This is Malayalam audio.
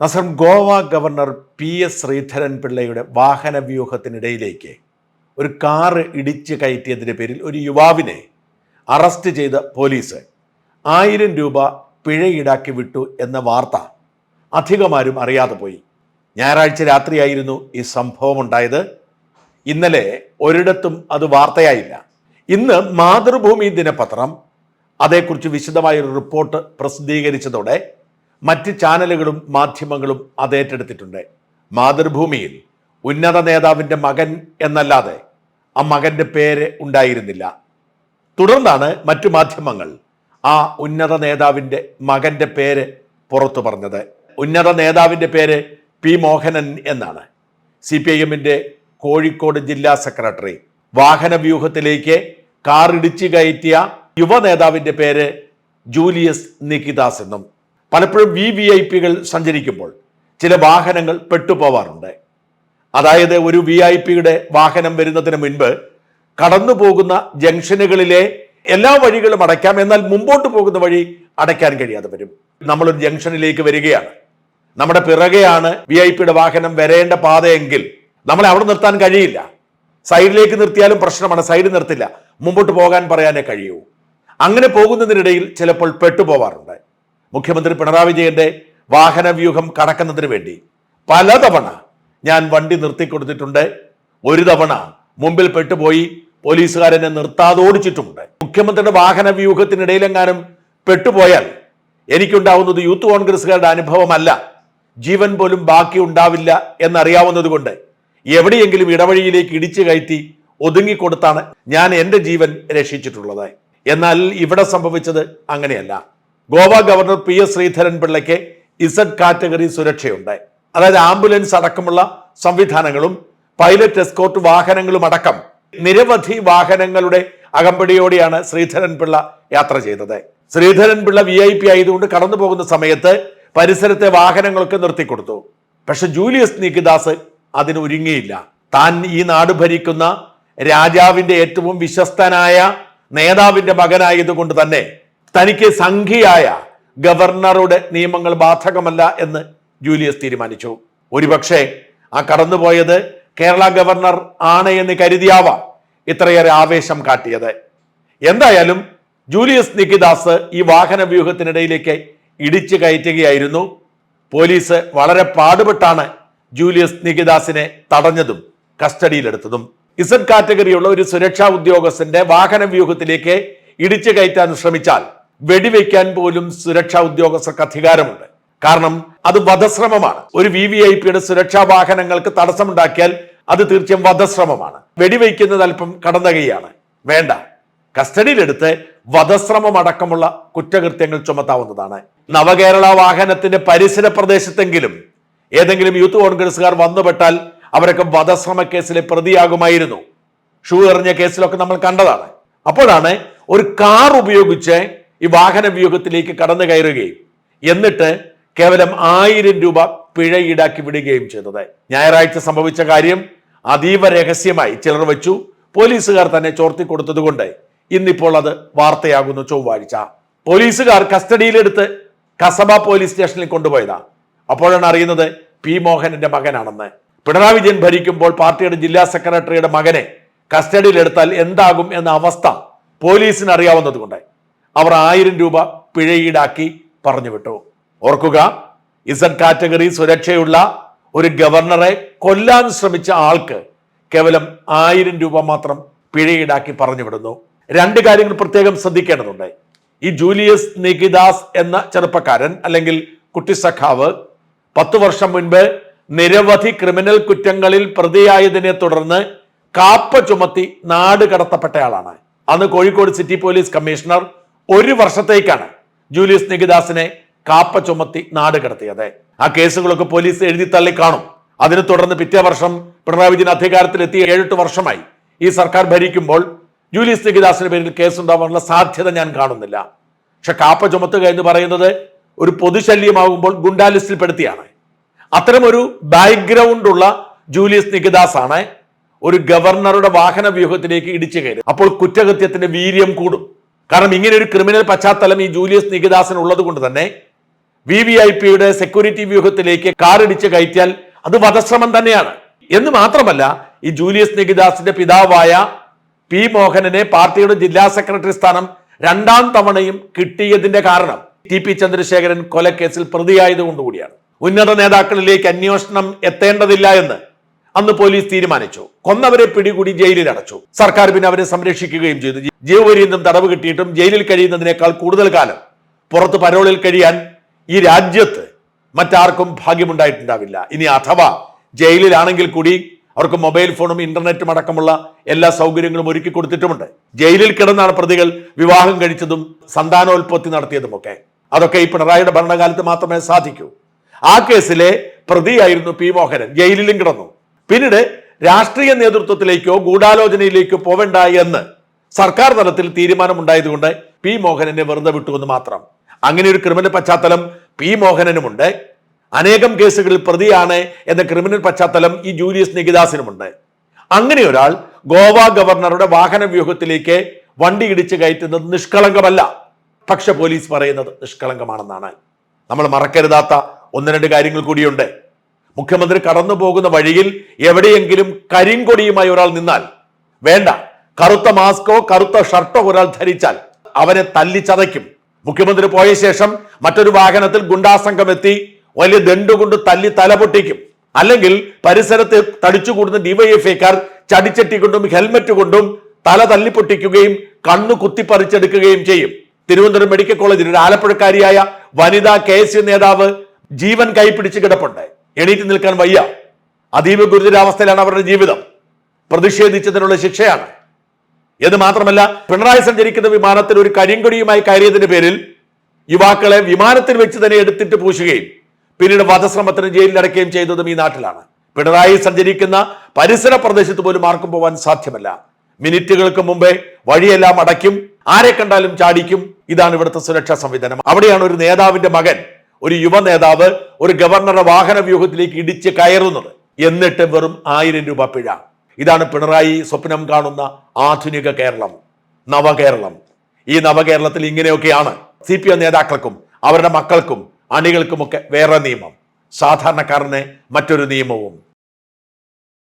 Nasar Goa governor P S Sreedharan പിള്ളയുടെ വാഹന വ്യൂഹത്തിനിടയിലേക്ക് ഒരു കാറ് ഇടിച്ച് കയറ്റിയതിന്റെ പേരിൽ ഒരു യുവാവിനെ അറസ്റ്റ് ചെയ്ത പോലീസ് ആയിരം രൂപ പിഴ ഈടാക്കി വിട്ടു എന്ന വാർത്ത അധികമാരും അറിയാതെ പോയി. ഞായറാഴ്ച രാത്രിയായിരുന്നു ഈ സംഭവം ഉണ്ടായത് ഇന്നലെ ഒരിടത്തും അത് വാർത്തയായില്ല. ഇന്ന് മാതൃഭൂമി ദിനപത്രം അതേക്കുറിച്ച് വിശദമായൊരു റിപ്പോർട്ട് പ്രസിദ്ധീകരിച്ചതോടെ മറ്റ് ചാനലുകളും മാധ്യമങ്ങളും അതേറ്റെടുത്തിട്ടുണ്ട് മാതൃഭൂമിയിൽ ഉന്നത നേതാവിന്റെ മകൻ എന്നല്ലാതെ ആ മകന്റെ പേര് ഉണ്ടായിരുന്നില്ല. തുടർന്നാണ് മറ്റു മാധ്യമങ്ങൾ ആ ഉന്നത നേതാവിന്റെ മകന്റെ പേര് പുറത്തു പറഞ്ഞത്. ഉന്നത നേതാവിന്റെ പേര് പി മോഹനൻ എന്നാണ്. സി പി ഐ എമ്മിന്റെ കോഴിക്കോട് ജില്ലാ സെക്രട്ടറി. വാഹന വ്യൂഹത്തിലേക്ക് കാറിടിച്ചു കയറ്റിയ യുവ നേതാവിന്റെ പേര് ജൂലിയസ് നിക്കിദാസ് എന്നും. പലപ്പോഴും വി വി ഐ പികൾ സഞ്ചരിക്കുമ്പോൾ ചില വാഹനങ്ങൾ പെട്ടുപോവാറുണ്ട്. അതായത് ഒരു വി ഐ പിയുടെ വാഹനം വരുന്നതിന് മുൻപ് കടന്നു പോകുന്ന ജംഗ്ഷനുകളിലെ എല്ലാ വഴികളും അടയ്ക്കാം. എന്നാൽ മുമ്പോട്ട് പോകുന്ന വഴി അടയ്ക്കാൻ കഴിയാതെ വരും. നമ്മളൊരു ജംഗ്ഷനിലേക്ക് വരികയാണ്. നമ്മുടെ പിറകെയാണ് വി ഐ പിയുടെ വാഹനം വരേണ്ട പാതയെങ്കിൽ നമ്മളെ അവിടെ നിർത്താൻ കഴിയില്ല. സൈഡിലേക്ക് നിർത്തിയാലും പ്രശ്നമാണ്. സൈഡ് നിർത്തില്ല. മുമ്പോട്ട് പോകാൻ പറയാനേ കഴിയൂ. അങ്ങനെ പോകുന്നതിനിടയിൽ ചിലപ്പോൾ പെട്ടുപോവാറുണ്ട്. മുഖ്യമന്ത്രി പിണറായി വിജയന്റെ വാഹന വ്യൂഹം കടക്കുന്നതിന് വേണ്ടി പലതവണ ഞാൻ വണ്ടി നിർത്തി നിർത്തിക്കൊടുത്തിട്ടുണ്ട് ഒരു തവണ മുമ്പിൽ പെട്ടുപോയി പോലീസുകാരനെ നിർത്താതെ ഓടിച്ചിട്ടുമുണ്ട് മുഖ്യമന്ത്രിയുടെ വാഹന വ്യൂഹത്തിനിടയിലെങ്ങാനും പെട്ടുപോയാൽ എനിക്കുണ്ടാവുന്നത് യൂത്ത് കോൺഗ്രസ്സുകാരുടെ അനുഭവമല്ല. ജീവൻ പോലും ബാക്കി ഉണ്ടാവില്ല എന്നറിയാവുന്നതുകൊണ്ട് എവിടെയെങ്കിലും ഇടവഴിയിലേക്ക് ഇടിച്ചു കയറ്റി ഒതുങ്ങിക്കൊടുത്താണ് ഞാൻ എന്റെ ജീവൻ രക്ഷിച്ചിട്ടുള്ളത്. എന്നാൽ ഇവിടെ സംഭവിച്ചത് അങ്ങനെയല്ല. Goa governor P S Sreedharan പിള്ളയ്ക്ക് Z category സുരക്ഷയുണ്ട് അതായത് ആംബുലൻസ് അടക്കമുള്ള സംവിധാനങ്ങളും പൈലറ്റ് എസ്കോർട്ട് വാഹനങ്ങളും അടക്കം നിരവധി വാഹനങ്ങളുടെ അകമ്പടിയോടെയാണ് ശ്രീധരൻ പിള്ള യാത്ര ചെയ്തത്. Sreedharan Pillai V I P ആയതുകൊണ്ട് കടന്നു പോകുന്ന സമയത്ത് പരിസരത്തെ വാഹനങ്ങളൊക്കെ നിർത്തിക്കൊടുത്തു. പക്ഷെ ജൂലിയസ് നീക്കിദാസ് അതിന് ഒരുങ്ങിയില്ല. താൻ ഈ നാട് ഭരിക്കുന്ന രാജാവിന്റെ ഏറ്റവും വിശ്വസ്തനായ നേതാവിന്റെ മകനായതുകൊണ്ട് തന്നെ തനിക്ക് സംഘിയായ ഗവർണറുടെ നിയമങ്ങൾ ബാധകമല്ല എന്ന് ജൂലിയസ് തീരുമാനിച്ചു. ഒരുപക്ഷെ ആ കടന്നുപോയത് കേരള ഗവർണർ ആണ് എന്ന് കരുതിയാവാം ഇത്രയേറെ ആവേശം കാട്ടിയത്. എന്തായാലും ജൂലിയസ് നിക്കിദാസ് ഈ വാഹന വ്യൂഹത്തിനിടയിലേക്ക് ഇടിച്ചു കയറ്റുകയായിരുന്നു. പോലീസ് വളരെ പാടുപെട്ടാണ് ജൂലിയസ് നികിദാസിനെ തടഞ്ഞതും കസ്റ്റഡിയിലെടുത്തതും. ഇസഡ് കാറ്റഗറിയുള്ള ഒരു സുരക്ഷാ ഉദ്യോഗസ്ഥന്റെ വാഹന വ്യൂഹത്തിലേക്ക് ഇടിച്ചു കയറ്റാൻ ശ്രമിച്ചാൽ വെടിവെക്കാൻ പോലും സുരക്ഷാ ഉദ്യോഗസ്ഥർക്ക് അധികാരമുണ്ട്. കാരണം അത് വധശ്രമമാണ്. ഒരു വി വി ഐ പിയുടെ സുരക്ഷാ വാഹനങ്ങൾക്ക് തടസ്സമുണ്ടാക്കിയാൽ അത് തീർച്ചയായും വധശ്രമമാണ്. വെടിവെക്കുന്നത് അല്പം കടന്നകയാണ്. വേണ്ട. കസ്റ്റഡിയിലെടുത്ത് വധശ്രമം അടക്കമുള്ള കുറ്റകൃത്യങ്ങൾ ചുമത്താവുന്നതാണ്. നവകേരള വാഹനത്തിന്റെ പരിസര പ്രദേശത്തെങ്കിലും ഏതെങ്കിലും യൂത്ത് കോൺഗ്രസ്സുകാർ വന്നുപെട്ടാൽ അവരൊക്കെ വധശ്രമ കേസിലെ പ്രതിയാകുമായിരുന്നു. ഷൂ എറിഞ്ഞ കേസിലൊക്കെ നമ്മൾ കണ്ടതാണ്. അപ്പോഴാണ് ഒരു കാർ ഉപയോഗിച്ച് ഈ വാഹന വ്യൂഹത്തിലേക്ക് കടന്നു കയറുകയും എന്നിട്ട് കേവലം ആയിരം രൂപ പിഴ ഈടാക്കി വിടുകയും ചെയ്തത്. ഞായറാഴ്ച സംഭവിച്ച കാര്യം അതീവ രഹസ്യമായി ചിലർ വെച്ചു. പോലീസുകാർ തന്നെ ചോർത്തി കൊടുത്തതുകൊണ്ട് ഇന്നിപ്പോൾ അത് വാർത്തയാകുന്നു ചൊവ്വാഴ്ച. പോലീസുകാർ കസ്റ്റഡിയിലെടുത്ത് കസബ പോലീസ് സ്റ്റേഷനിൽ കൊണ്ടുപോയതാ. അപ്പോഴാണ് അറിയുന്നത് പി മോഹനന്റെ മകനാണെന്ന്. പിണറായി വിജയൻ ഭരിക്കുമ്പോൾ പാർട്ടിയുടെ ജില്ലാ സെക്രട്ടറിയുടെ മകനെ കസ്റ്റഡിയിലെടുത്താൽ എന്താകും എന്ന അവസ്ഥ പോലീസിന് അറിയാവുന്നതുകൊണ്ട്. അവർ ആയിരം രൂപ പിഴ ഈടാക്കി പറഞ്ഞു വിട്ടു ഓർക്കുക ഇസഡ് കാറ്റഗറി സുരക്ഷയുള്ള ഒരു ഗവർണറെ കൊല്ലാൻ ശ്രമിച്ച ആൾക്ക് കേവലം ആയിരം രൂപ മാത്രം പിഴ ഈടാക്കി പറഞ്ഞു വിടുന്നു രണ്ട് കാര്യങ്ങൾ പ്രത്യേകം ശ്രദ്ധിക്കേണ്ടതുണ്ട്. ഈ ജൂലിയസ് നികിദാസ് എന്ന ചെറുപ്പക്കാരൻ അല്ലെങ്കിൽ കുട്ടി സഖാവ് പത്തു വർഷം മുൻപ് നിരവധി ക്രിമിനൽ കുറ്റങ്ങളിൽ പ്രതിയായതിനെ തുടർന്ന് കാപ്പ ചുമത്തി നാട് കടത്തപ്പെട്ടയാളാണ്. അന്ന് കോഴിക്കോട് സിറ്റി പോലീസ് കമ്മീഷണർ ഒരു വർഷത്തേക്കാണ് ജൂലിയസ് നികിദാസിനെ കാപ്പ ചുമത്തി നാട് കടത്തിയത്. ആ കേസുകളൊക്കെ പോലീസ് എഴുതി തള്ളി കാണും. അതിനെ തുടർന്ന് പിറ്റേ വർഷം പിണറായി വിജയൻ അധികാരത്തിലെത്തി ഏഴെട്ട് വർഷമായി ഈ സർക്കാർ ഭരിക്കുമ്പോൾ ജൂലിയസ് നികിദാസിന്റെ പേരിൽ കേസുണ്ടാവാനുള്ള സാധ്യത ഞാൻ കാണുന്നില്ല. പക്ഷെ കാപ്പ ചുമത്തുക എന്ന് പറയുന്നത് ഒരു പൊതുശല്യമാകുമ്പോൾ ഗുണ്ടാലിസ്റ്റിൽപ്പെടുത്തിയാണ്. ലിസ്റ്റിൽ പെടുത്തിയാണ് ബാക്ക്ഗ്രൗണ്ട് ഉള്ള ജൂലിയസ് നികിദാസ് ആണ് ഒരു ഗവർണറുടെ വാഹന വ്യൂഹത്തിലേക്ക് ഇടിച്ചു കയറി അപ്പോൾ കുറ്റകൃത്യത്തിന്റെ വീര്യം കൂടും. കാരണം ഇങ്ങനെ ഒരു ക്രിമിനൽ പശ്ചാത്തലം ഈ ജൂലിയസ് നികിദാസൻ ഉള്ളത് കൊണ്ട് തന്നെ വി വി ഐ പിയുടെ സെക്യൂരിറ്റി വ്യൂഹത്തിലേക്ക് കാറിടിച്ച് കയറ്റിയാൽ അത് വധശ്രമം തന്നെയാണ്. എന്ന് മാത്രമല്ല ഈ ജൂലിയസ് നികിദാസിന്റെ പിതാവായ പി മോഹനനെ പാർട്ടിയുടെ ജില്ലാ സെക്രട്ടറി സ്ഥാനം രണ്ടാം തവണയും കിട്ടിയതിന്റെ കാരണം ടി പി ചന്ദ്രശേഖരൻ കൊലക്കേസിൽ പ്രതിയായതുകൊണ്ടുകൂടിയാണ്. ഉന്നത നേതാക്കളിലേക്ക് അന്വേഷണം എത്തേണ്ടതില്ല എന്ന് അന്ന് പോലീസ് തീരുമാനിച്ചു. കൊന്നവരെ പിടികൂടി ജയിലിൽ അടച്ചു. സർക്കാർ പിന്നെ അവരെ സംരക്ഷിക്കുകയും ചെയ്തു. ജീവപര്യന്തം തടവ് കിട്ടിയിട്ടും ജയിലിൽ കഴിയുന്നതിനേക്കാൾ കൂടുതൽ കാലം പുറത്ത് പരോളിൽ കഴിയാൻ ഈ രാജ്യത്ത് മറ്റാർക്കും ഭാഗ്യമുണ്ടായിട്ടുണ്ടാവില്ല. ഇനി അഥവാ ജയിലിലാണെങ്കിൽ കൂടി അവർക്ക് മൊബൈൽ ഫോണും ഇന്റർനെറ്റും അടക്കമുള്ള എല്ലാ സൗകര്യങ്ങളും ഒരുക്കി കൊടുത്തിട്ടുമുണ്ട്. ജയിലിൽ കിടന്നാണ് പ്രതികൾ വിവാഹം കഴിച്ചതും സന്താനോൽപത്തി നടത്തിയതുമൊക്കെ. അതൊക്കെ ഈ പിണറായിയുടെ ഭരണകാലത്ത് മാത്രമേ സാധിക്കൂ. ആ കേസിലെ പ്രതിയായിരുന്നു പി മോഹനൻ. ജയിലിലും കിടന്നു. പിന്നീട് രാഷ്ട്രീയ നേതൃത്വത്തിലേക്കോ ഗൂഢാലോചനയിലേക്കോ പോവേണ്ട എന്ന് സർക്കാർ തലത്തിൽ തീരുമാനമുണ്ടായതുകൊണ്ട് പി മോഹനനെ വെറുതെ വിട്ടു എന്ന് മാത്രം. അങ്ങനെ ഒരു ക്രിമിനൽ പശ്ചാത്തലം പി മോഹനനുമുണ്ട്. അനേകം കേസുകളിൽ പ്രതിയാണ് എന്ന ക്രിമിനൽ പശ്ചാത്തലം ഈ ജൂലിയസ് നികിദാസിനുമുണ്ട്. അങ്ങനെ ഒരാൾ ഗോവ ഗവർണറുടെ വാഹന വ്യൂഹത്തിലേക്ക് വണ്ടി ഇടിച്ചു കയറ്റുന്നത് നിഷ്കളങ്കമല്ല. പക്ഷെ പോലീസ് പറയുന്നത് നിഷ്കളങ്കമാണെന്നാണ്. നമ്മൾ മറക്കരുതാത്ത ഒന്ന് രണ്ട് കാര്യങ്ങൾ കൂടിയുണ്ട്. മുഖ്യമന്ത്രി കടന്നു പോകുന്ന വഴിയിൽ എവിടെയെങ്കിലും കരിങ്കൊടിയുമായി ഒരാൾ നിന്നാൽ വേണ്ട കറുത്ത മാസ്കോ കറുത്ത ഷർട്ടോ ഒരാൾ ധരിച്ചാൽ അവനെ തല്ലിച്ചതയ്ക്കും. മുഖ്യമന്ത്രി പോയ ശേഷം മറ്റൊരു വാഹനത്തിൽ ഗുണ്ടാസംഘം എത്തി വലിയ ദണ്ടുകൊണ്ട് തല്ലി തല പൊട്ടിക്കും. അല്ലെങ്കിൽ പരിസരത്ത് തടിച്ചുകൂടുന്ന ഡിവൈഎഫ്ഐക്കാർ ചടിച്ചട്ടി കൊണ്ടും ഹെൽമറ്റ് കൊണ്ടും തല തല്ലിപ്പൊട്ടിക്കുകയും കണ്ണു കുത്തിപ്പറിച്ചെടുക്കുകയും ചെയ്യും. തിരുവനന്തപുരം മെഡിക്കൽ കോളേജിൽ ഒരു ആലപ്പുഴക്കാരിയായ വനിതാ കെ നേതാവ് ജീവൻ കൈപ്പിടിച്ച് കിടപ്പുണ്ട്. എണീറ്റ് നിൽക്കാൻ വയ്യ. അതീവ ഗുരുതരാവസ്ഥയിലാണ് അവരുടെ ജീവിതം. പ്രതിഷേധിച്ചതിനുള്ള ശിക്ഷയാണ്. എന്ന് മാത്രമല്ല പിണറായി സഞ്ചരിക്കുന്ന വിമാനത്തിൽ ഒരു കരിങ്കൊടിയുമായി കയറിയതിന്റെ പേരിൽ യുവാക്കളെ വിമാനത്തിൽ വെച്ച് തന്നെ എടുത്തിട്ട് പൂശുകയും പിന്നീട് വധശ്രമത്തിന് ജയിലിൽ അടയ്ക്കുകയും ചെയ്തതും ഈ നാട്ടിലാണ്. പിണറായി സഞ്ചരിക്കുന്ന പരിസര പ്രദേശത്ത് പോലും ആർക്കും പോകാൻ സാധ്യമല്ല. മിനിറ്റുകൾക്ക് മുമ്പേ വഴിയെല്ലാം അടയ്ക്കും. ആരെ കണ്ടാലും ചാടിക്കും. ഇതാണ് ഇവിടുത്തെ സുരക്ഷാ സംവിധാനം. അവിടെയാണ് ഒരു നേതാവിന്റെ മകൻ ഒരു യുവ നേതാവ് ഒരു ഗവർണറുടെ വാഹന വ്യൂഹത്തിലേക്ക് ഇടിച്ച് കയറുന്നത്. എന്നിട്ട് വെറും ആയിരം രൂപ പിഴ. ഇതാണ് പിണറായി സ്വപ്നം കാണുന്ന ആധുനിക കേരളം നവകേരളം. ഈ നവകേരളത്തിൽ ഇങ്ങനെയൊക്കെയാണ് സി പി എം നേതാക്കൾക്കും അവരുടെ മക്കൾക്കും അണികൾക്കുമൊക്കെ വേറെ നിയമം. സാധാരണക്കാരന് മറ്റൊരു നിയമവും